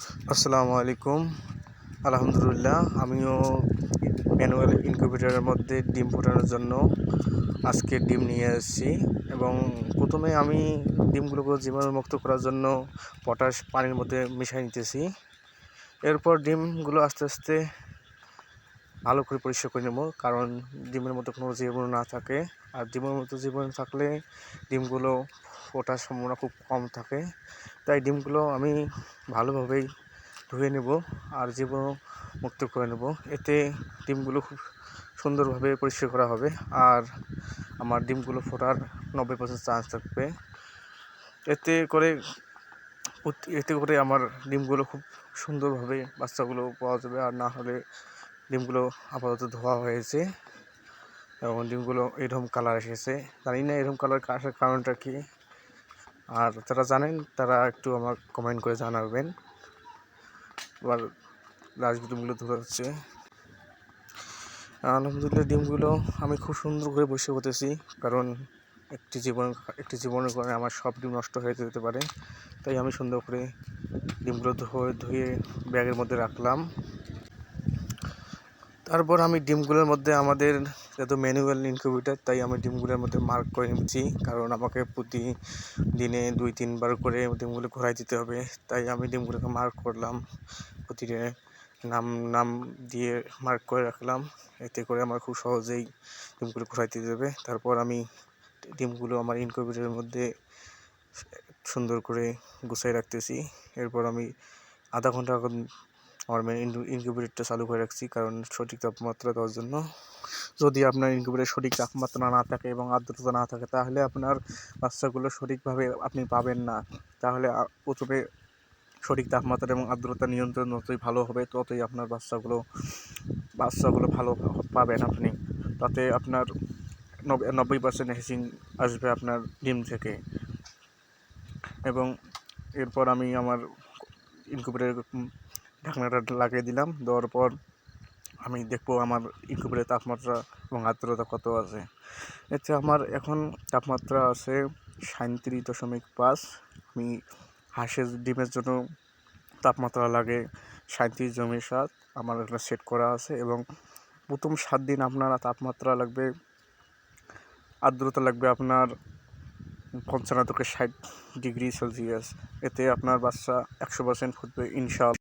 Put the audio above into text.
আসসালামু আলাইকুম। আলহামদুলিল্লাহ, আমিও ম্যানুয়াল ইনকিউবেটরের মধ্যে ডিম ফোটানোর জন্য আজকে ডিম নিয়ে এসেছি এবং প্রথমে আমি ডিমগুলোকে জীবাণুমুক্ত করার জন্য পটাশ পানির মধ্যে মিশিয়ে নিতেছি। এরপর ডিমগুলো আস্তে আস্তে ভালো করে পরিষ্কার করে নেব, কারণ ডিমের মধ্যে কোনো জীবাণু না থাকে। আর ডিমের মতো জীবাণু থাকলে ডিমগুলো ফোটার সম্ভাবনা খুব কম থাকে। তাই ডিমগুলো আমি ভালোভাবেই ধুয়ে নেব আর জীবন মুক্ত করে নেব। এতে ডিমগুলো খুব সুন্দরভাবে পরিষ্কার করা হবে আর আমার ডিমগুলো ফোটার নব্বই পার্সেন্ট চান্স থাকবে। এতে করে এতে করে আমার ডিমগুলো খুব সুন্দরভাবে বাচ্চাগুলো পাওয়া যাবে আর না হলে ডিমগুলো আপাতত ধোয়া হয়েছে। এবং ডিমগুলো এরকম কালার এসেছে। জানি না এরকম কালার আসার কারণটা কি। আর যারা জানেন, তারা একটু আমার কমেন্ট করে জানাবেন। লাস্ট ডিমগুলো ধরে হচ্ছে। আলহামদুলিল্লাহ, ডিমগুলো আমি খুব সুন্দর করে বসে করতেছি কারণ একটি জীবন, একটি জীবনের কারণে আমার সব ডিম নষ্ট হয়ে যেতে পারে। তাই আমি সুন্দর করে ডিমগুলো ধুয়ে ধুয়ে ব্যাগের মধ্যে রাখলাম। তারপর আমি ডিমগুলোর মধ্যে আমাদের যেহেতু ম্যানুয়াল ইনকিউবেটার তাই আমি ডিমগুলোর মধ্যে মার্ক করে নিচ্ছি। কারণ আমাকে প্রতি দিনে দুই, তিনবার করে ডিমগুলো ঘোরাই দিতে হবে। তাই আমি ডিমগুলোকে মার্ক করলাম, প্রতিদিনে নাম নাম দিয়ে মার্ক করে রাখলাম। এতে করে আমার খুব সহজেই ডিমগুলো ঘোরাইতে দেবে তারপর আমি ডিমগুলো আমার ইনকিউবেটারের মধ্যে সুন্দর করে গুছাই রাখতেছি। এরপর আমি আধা ঘণ্টা আমার মেন ইনকিউবেটরটা চালু করে রাখছি, কারণ সঠিক তাপমাত্রা দেওয়ার জন্য। যদি আপনার ইনকিউবেটর সঠিক তাপমাত্রা না থাকে এবং আর্দ্রতা না থাকে, তাহলে আপনার বাচ্চাগুলো সঠিকভাবে আপনি পাবেন না। তাহলে প্রথমে সঠিক তাপমাত্রা এবং আর্দ্রতা নিয়ন্ত্রণ যতই ভালো হবে, ততই আপনার বাচ্চাগুলো বাচ্চাগুলো ভালো পাবেন আপনি। তাতে আপনার নব- নব্বই পার্সেন্ট হেসিং আসবে আপনার ডিম থেকে। এবং এরপর আমি আমার ইনকিউবেটরের ঢাকনাটা লাগিয়ে দিলাম। দেওয়ার পর আমি দেখব আমার ইনকিউবেটরের তাপমাত্রা এবং আর্দ্রতা কত আছে। এতে আমার এখন তাপমাত্রা আছে সাঁত্রিশ দশমিক পাঁচ। আমি হাঁসের ডিমের জন্য তাপমাত্রা লাগে সাঁত্রিশ দশমিক সাত। আমার এটা সেট করা আছে এবং প্রথম সাত দিন আপনার তাপমাত্রা লাগবে, আর্দ্রতা লাগবে আপনার পঞ্চান্ন থেকে ষাট ডিগ্রি সেলসিয়াস। এতে আপনার বাচ্চা একশো পার্সেন্ট ফুটবে ইনশাল